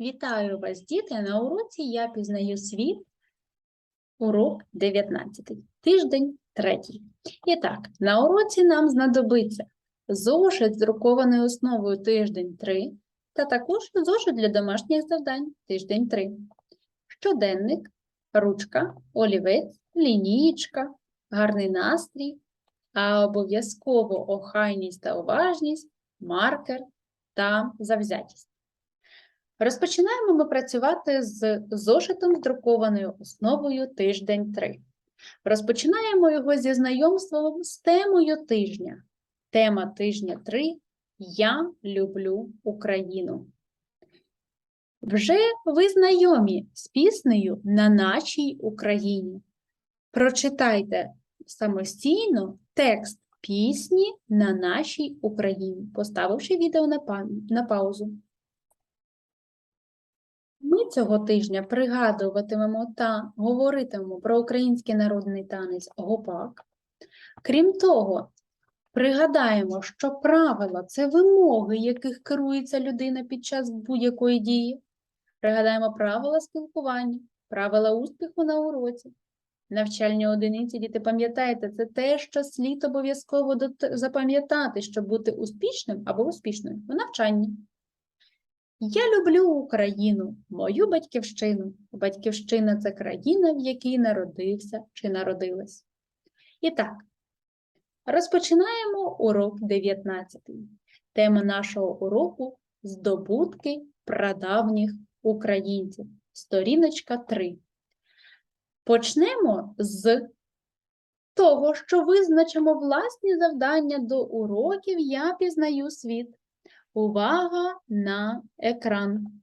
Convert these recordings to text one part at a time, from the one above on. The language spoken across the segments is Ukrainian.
Вітаю вас, діти! На уроці я пізнаю світ. Урок 19, тиждень 3. І так, на уроці нам знадобиться зошит з друкованою основою тиждень 3 та також зошит для домашніх завдань тиждень 3. Щоденник, ручка, олівець, лінієчка, гарний настрій, а обов'язково охайність та уважність, маркер та завзятість. Розпочинаємо ми працювати з зошитом з друкованою основою тиждень 3. Розпочинаємо його зі знайомством з темою тижня. Тема тижня 3 Я люблю Україну. Вже ви знайомі з піснею на нашій Україні. Прочитайте самостійно текст пісні на нашій Україні, поставивши відео на, на паузу. Ми цього тижня пригадуватимемо та говоритимемо про український народний танець гопак. Крім того, пригадаємо, що правила це вимоги, яких керується людина під час будь-якої дії. Пригадаємо правила спілкування, правила успіху на уроці. Навчальні одиниці, діти, пам'ятаєте, це те, що слід обов'язково запам'ятати, щоб бути успішним або успішною у навчанні. Я люблю Україну, мою батьківщину. Батьківщина це країна, в якій народився чи народилась. І так, розпочинаємо урок 19. Тема нашого уроку здобутки прадавніх українців. Сторіночка 3. Почнемо з того, що визначимо власні завдання до уроків Я пізнаю світ. Увага на екран.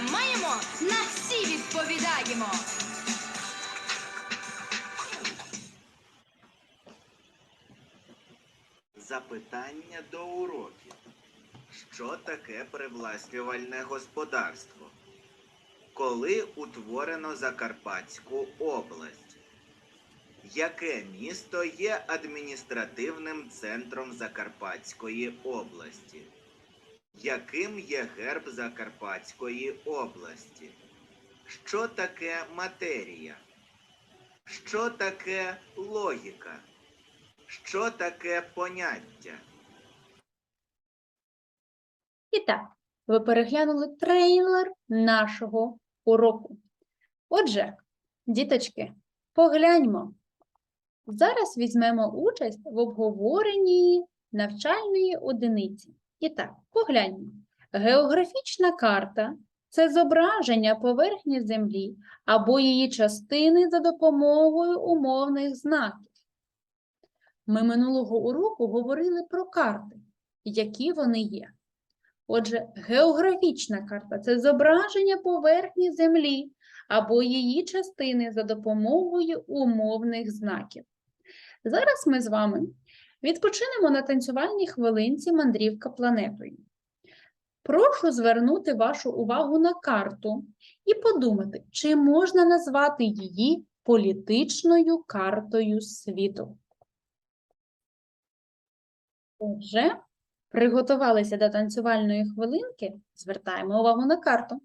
Маємо, на всі відповідаємо. Запитання до уроків. Що таке привласнювальне господарство? Коли утворено Закарпатську область? Яке місто є адміністративним центром Закарпатської області? Яким є герб Закарпатської області? Що таке матерія? Що таке логіка? Що таке поняття? І так, ви переглянули трейлер нашого уроку. Отже, діточки, погляньмо. Зараз візьмемо участь в обговоренні навчальної одиниці. І так, погляньмо. Географічна карта це зображення поверхні Землі або її частини за допомогою умовних знаків. Ми минулого уроку говорили про карти, які вони є. Отже, географічна карта це зображення поверхні Землі або її частини за допомогою умовних знаків. Зараз ми з вами відпочинемо на танцювальній хвилинці мандрівка планетою. Прошу звернути вашу увагу на карту і подумати, чи можна назвати її політичною картою світу. Отже, приготувалися до танцювальної хвилинки, звертаємо увагу на карту.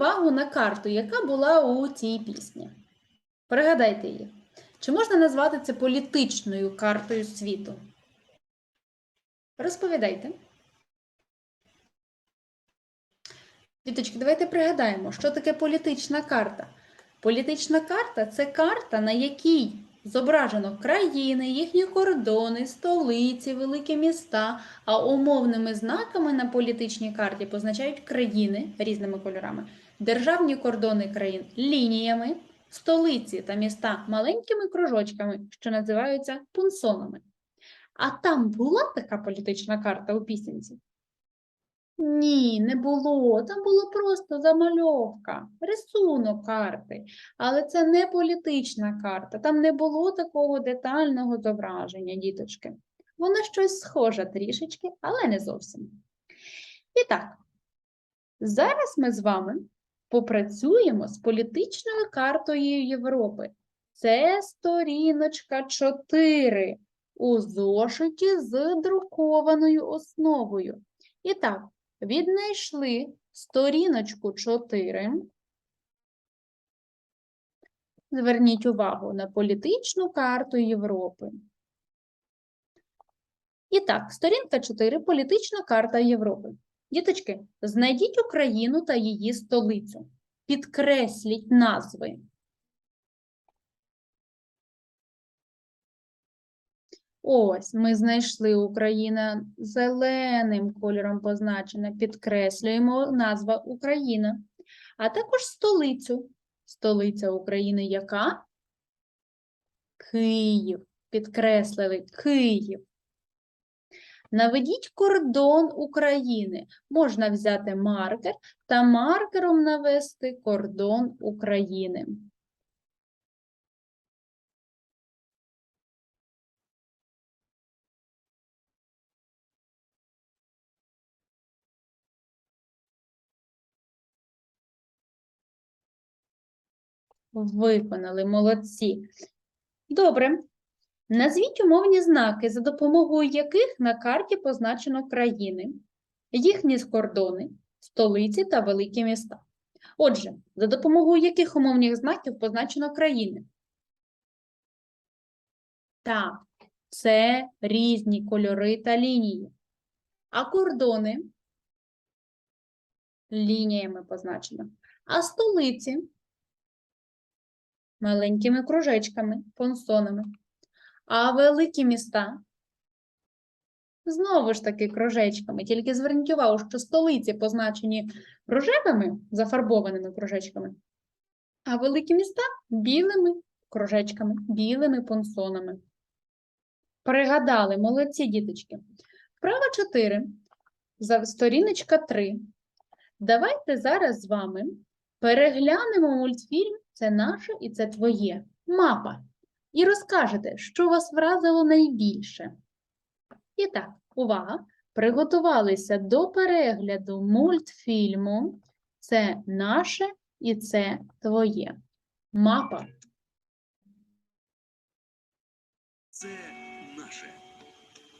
Увагу на карту, яка була у цій пісні. Пригадайте її. Чи можна назвати це політичною картою світу? Розповідайте. Діточки, давайте пригадаємо, що таке політична карта. Політична карта це карта, на якій зображено країни, їхні кордони, столиці, великі міста, а умовними знаками на політичній карті позначають країни різними кольорами, державні кордони країн лініями, столиці та міста маленькими кружочками, що називаються пунсонами. А там була така політична карта у пісенці? Ні, не було. Там було просто замальовка, рисунок карти. Але це не політична карта. Там не було такого детального зображення, діточки. Вона щось схожа трішечки, але не зовсім. І так, зараз ми з вами попрацюємо з політичною картою Європи. Це сторіночка 4 у зошиті з друкованою основою. І так, віднайшли сторіночку 4. Зверніть увагу на політичну карту Європи. І так, сторінка 4. Політична карта Європи. Діточки, знайдіть Україну та її столицю. Підкресліть назви. Ось, ми знайшли Україна зеленим кольором позначена. Підкреслюємо назва Україна. А також столицю. Столиця України яка? Київ. Підкреслили Київ. Наведіть кордон України. Можна взяти маркер та маркером навести кордон України. Виконали, молодці. Добре. Назвіть умовні знаки, за допомогою яких на карті позначено країни, їхні кордони, столиці та великі міста. Отже, за допомогою яких умовних знаків позначено країни? Так, це різні кольори та лінії. А кордони лініями позначено. А столиці маленькими кружечками, понсонами. А великі міста знову ж таки кружечками. Тільки зверніть увагу, що столиці позначені рожевими зафарбованими кружечками, а великі міста білими кружечками, білими понсонами. Пригадали, молодці діточки. Вправа 4, сторіночка 3. Давайте зараз з вами переглянемо мультфільм Це наше і це твоє. Мапа. І розкажете, що вас вразило найбільше. І так, увага! Приготувалися до перегляду мультфільму Це наше і це твоє. Мапа. Це наше.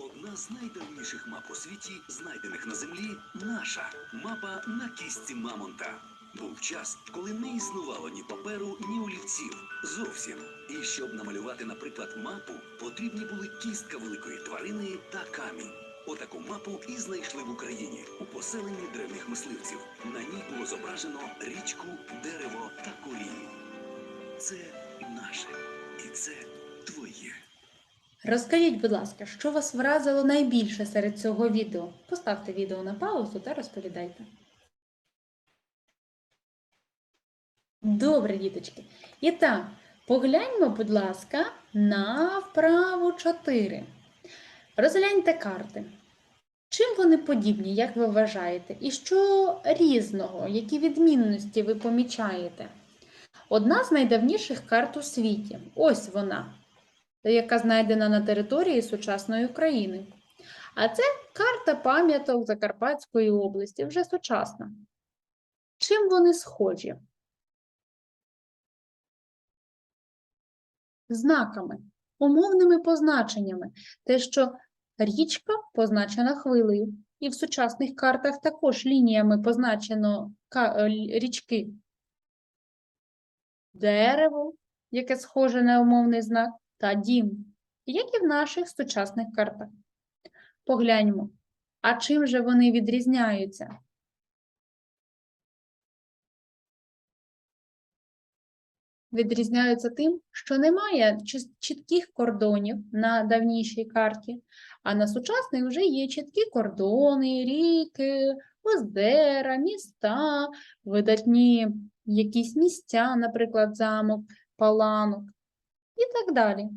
Одна з найдавніших мап у світі, знайдених на землі, наша мапа на кістці Мамонта. Був час, коли не існувало ні паперу, ні олівців. Зовсім. І щоб намалювати, наприклад, мапу, потрібні були кістка великої тварини та камінь. Отаку мапу і знайшли в Україні у поселенні древніх мисливців. На ній було зображено річку, дерево та корінь. Це наше, і це твоє. Розкажіть, будь ласка, що вас вразило найбільше серед цього відео? Поставте відео на паузу та розповідайте. Добре, діточки. І так, погляньмо, будь ласка, на вправу 4. Розгляньте карти. Чим вони подібні, як ви вважаєте? І що різного, які відмінності ви помічаєте? Одна з найдавніших карт у світі. Ось вона яка знайдена на території сучасної України. А це карта пам'яток Закарпатської області, вже сучасна. Чим вони схожі? Знаками, умовними позначеннями. Те, що річка позначена хвилею, і в сучасних картах також лініями позначено е, річки. Дерево, яке схоже на умовний знак, та дім, як і в наших сучасних картах. Погляньмо, а чим же вони відрізняються? Відрізняються тим, що немає чітких кордонів на давнішій карті, а на сучасній вже є чіткі кордони, ріки, озера, міста, видатні якісь місця, наприклад, замок, паланок і так далі.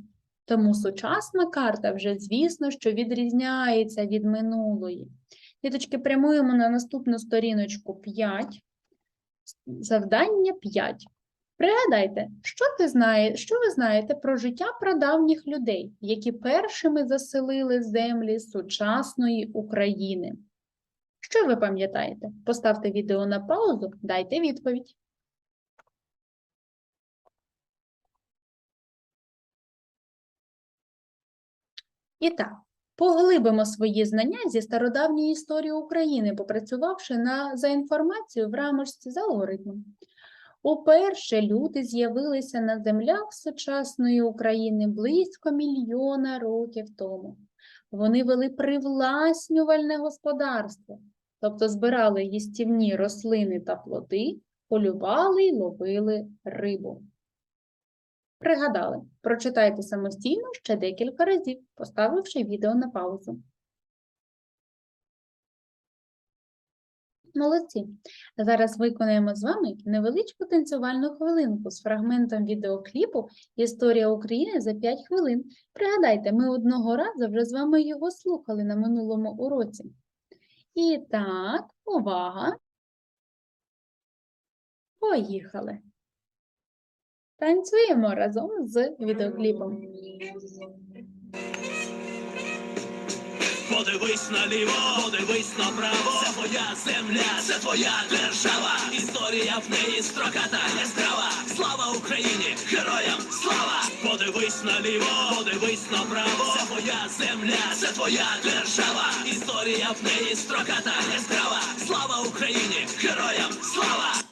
Тому сучасна карта вже, звісно, що відрізняється від минулої. Діточки, прямуємо на наступну сторіночку 5. Завдання 5. Пригадайте, що ти знає, що ви знаєте про життя прадавніх людей, які першими заселили землі сучасної України? Що ви пам'ятаєте? Поставте відео на паузу, дайте відповідь. І так, поглибимо свої знання зі стародавньої історії України, попрацювавши на, за інформацію в рамочці з алгоритмом. Уперше люди з'явилися на землях сучасної України близько мільйона років тому. Вони вели привласнювальне господарство, тобто збирали їстівні рослини та плоди, полювали й ловили рибу. Пригадали, прочитайте самостійно ще декілька разів, поставивши відео на паузу. Молодці! Зараз виконаємо з вами невеличку танцювальну хвилинку з фрагментом відеокліпу Історія України за 5 хвилин. Пригадайте, ми одного разу вже з вами його слухали на минулому уроці. І так, увага! Поїхали! Танцюємо разом з відеокліпом. Подивись наліво, подивись направо. Це твоя земля, це твоя держава. Історія в неї строката, яскрава. Слава Україні, героям слава! Подивись наліво, подивись направо. Це твоя земля, це твоя держава. Історія в неї строката, яскрава. Слава Україні, героям слава!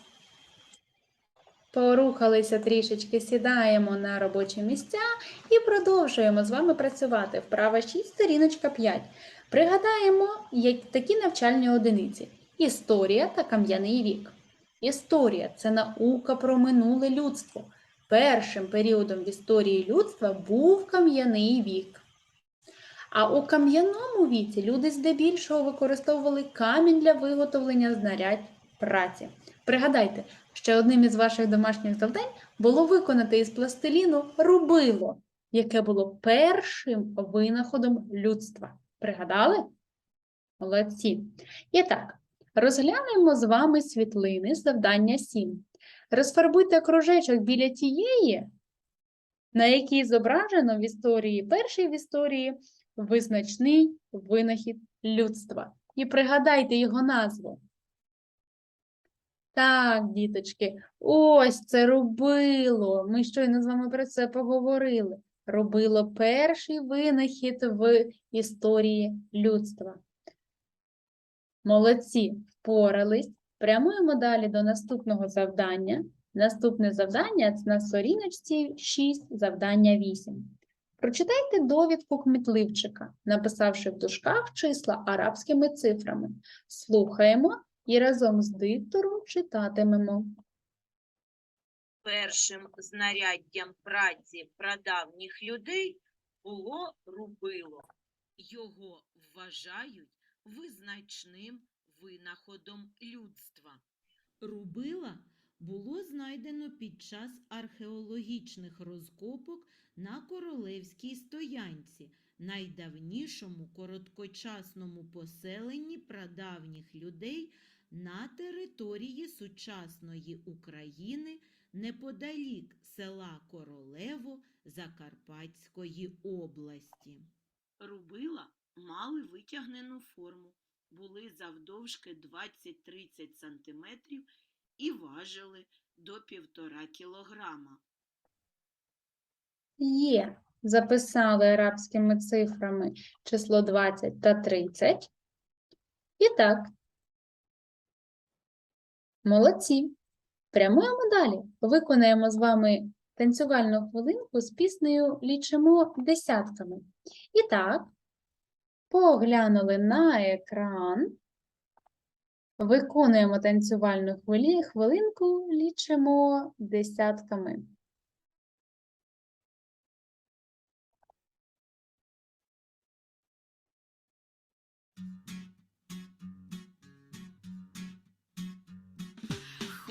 Порухалися трішечки, сідаємо на робочі місця і продовжуємо з вами працювати. Вправа 6, сторіночка 5. Пригадаємо такі навчальні одиниці: історія та кам'яний вік. Історія це наука про минуле людство. Першим періодом в історії людства був кам'яний вік. А у кам'яному віці люди здебільшого використовували камінь для виготовлення знарядь праці. Пригадайте, ще одним із ваших домашніх завдань було виконати із пластиліну рубило, яке було першим винаходом людства. Пригадали? Молодці. І так, розглянемо з вами світлини завдання 7. Розфарбуйте кружечок біля тієї, на якій зображено в історії, перший в історії визначний винахід людства. І пригадайте його назву. Так, діточки, ось це рубило. Ми щойно з вами про це поговорили. Рубило перший винахід в історії людства. Молодці, впорались. Прямуємо далі до наступного завдання. Наступне завдання це на сторіночці 6, завдання 8. Прочитайте довідку кмітливчика, написавши в дужках числа арабськими цифрами. Слухаємо і разом з диктором читатимемо. Першим знаряддям праці прадавніх людей було рубило. Його вважають визначним винаходом людства. Рубила було знайдено під час археологічних розкопок на Королевській стоянці, найдавнішому короткочасному поселенні прадавніх людей на території сучасної України неподалік села Королево Закарпатської області. Рубила мали витягнену форму, були завдовжки 20-30 см і важили до півтора кілограма. Є. Записали арабськими цифрами число 20 та 30. І так. Молодці. Прямуємо далі. Виконаємо з вами танцювальну хвилинку з піснею Лічимо десятками. І так, поглянули на екран. Виконуємо танцювальну хвилинку, лічимо десятками.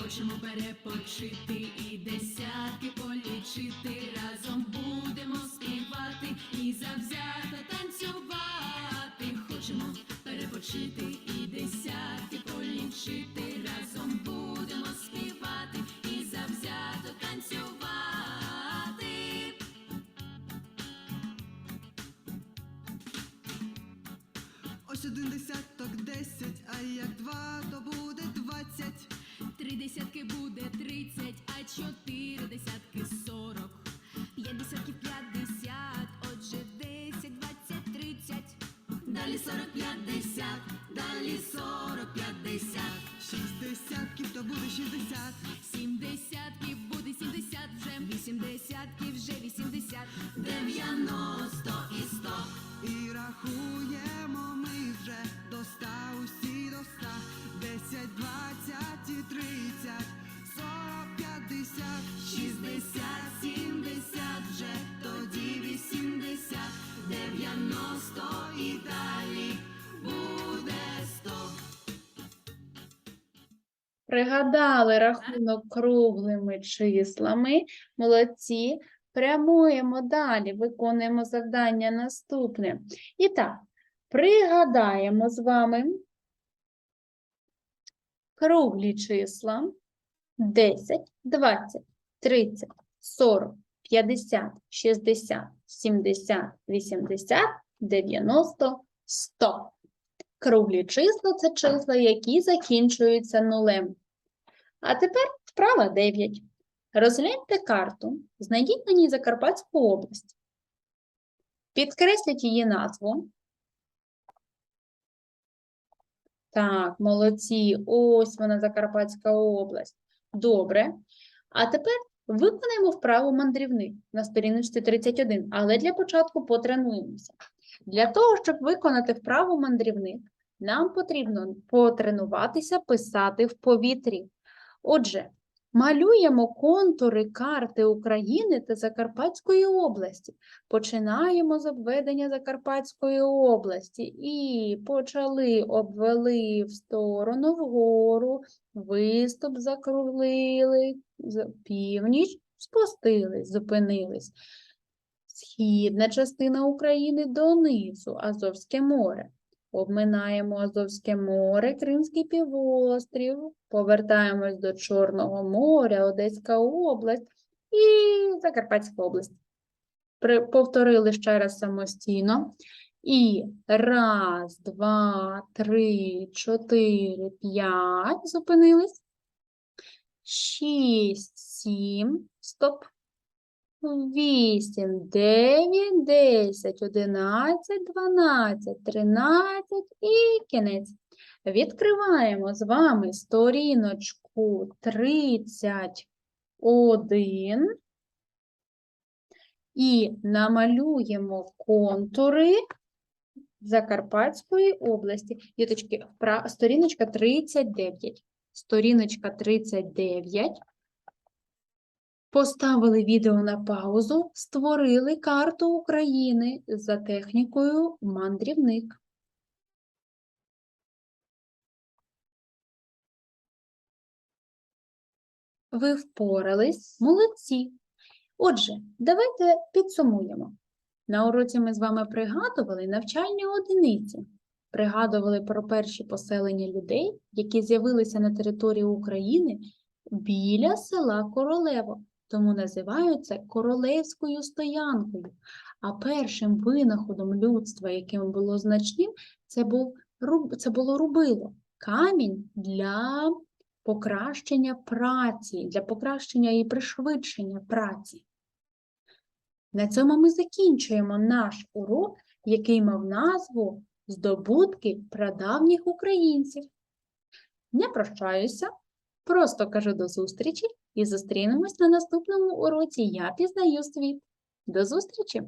Хочемо перепочити і десятки полічити. Разом будемо співати і завзято танцювати. Хочемо перепочити і десятки полічити. Разом будемо співати і завзято танцювати. Ось один десяток десятків, то буде шістдесят. Сім десятків буде сімдесят вже. Вісім десятків вже вісімдесят. Дев'яносто і сто. І рахуємо ми вже Пригадали рахунок круглими числами. Молодці. Прямуємо далі, виконуємо завдання наступне. І так, пригадаємо з вами круглі числа 10, 20, 30, 40, 50, 60, 70, 80, 90, 100. Круглі числа це числа, які закінчуються нулем. А тепер вправа 9. Розгляньте карту, знайдіть на ній Закарпатську область. Підкресліть її назву. Так, молодці. Ось вона Закарпатська область. Добре. А тепер виконаємо вправу мандрівник на сторіночці 31, але для початку потренуємося. Для того, щоб виконати вправу мандрівник, нам потрібно потренуватися писати в повітрі. Отже, малюємо контури карти України та Закарпатської області. Починаємо з обведення Закарпатської області і почали, обвели в сторону вгору, виступ закруглили, північ спустились, зупинились. Східна частина України донизу, Азовське море. Обминаємо Азовське море, Кримський півострів, повертаємось до Чорного моря, Одеська область і Закарпатська область. Повторили ще раз самостійно. І раз, два, три, чотири, п'ять. Зупинились. Шість, сім. Стоп. Вісім, дев'ять, десять, одинадцять, дванадцять, тринадцять і кінець. Відкриваємо з вами сторіночку 31 і намалюємо контури Закарпатської області. Діточки, сторіночка 39. Сторіночка 39. Поставили відео на паузу, створили карту України за технікою мандрівник. Ви впорались, молодці. Отже, давайте підсумуємо. На уроці ми з вами пригадували навчальні одиниці. Пригадували про перші поселення людей, які з'явилися на території України біля села Королево, тому називаються королевською стоянкою. А першим винаходом людства, яким було значним, це, був, це було рубило, камінь для покращення праці, для покращення і пришвидшення праці. На цьому ми закінчуємо наш урок, який мав назву Здобутки прадавніх українців. Не прощаюся, просто кажу до зустрічі і зустрінемось на наступному уроці Я пізнаю світ. До зустрічі!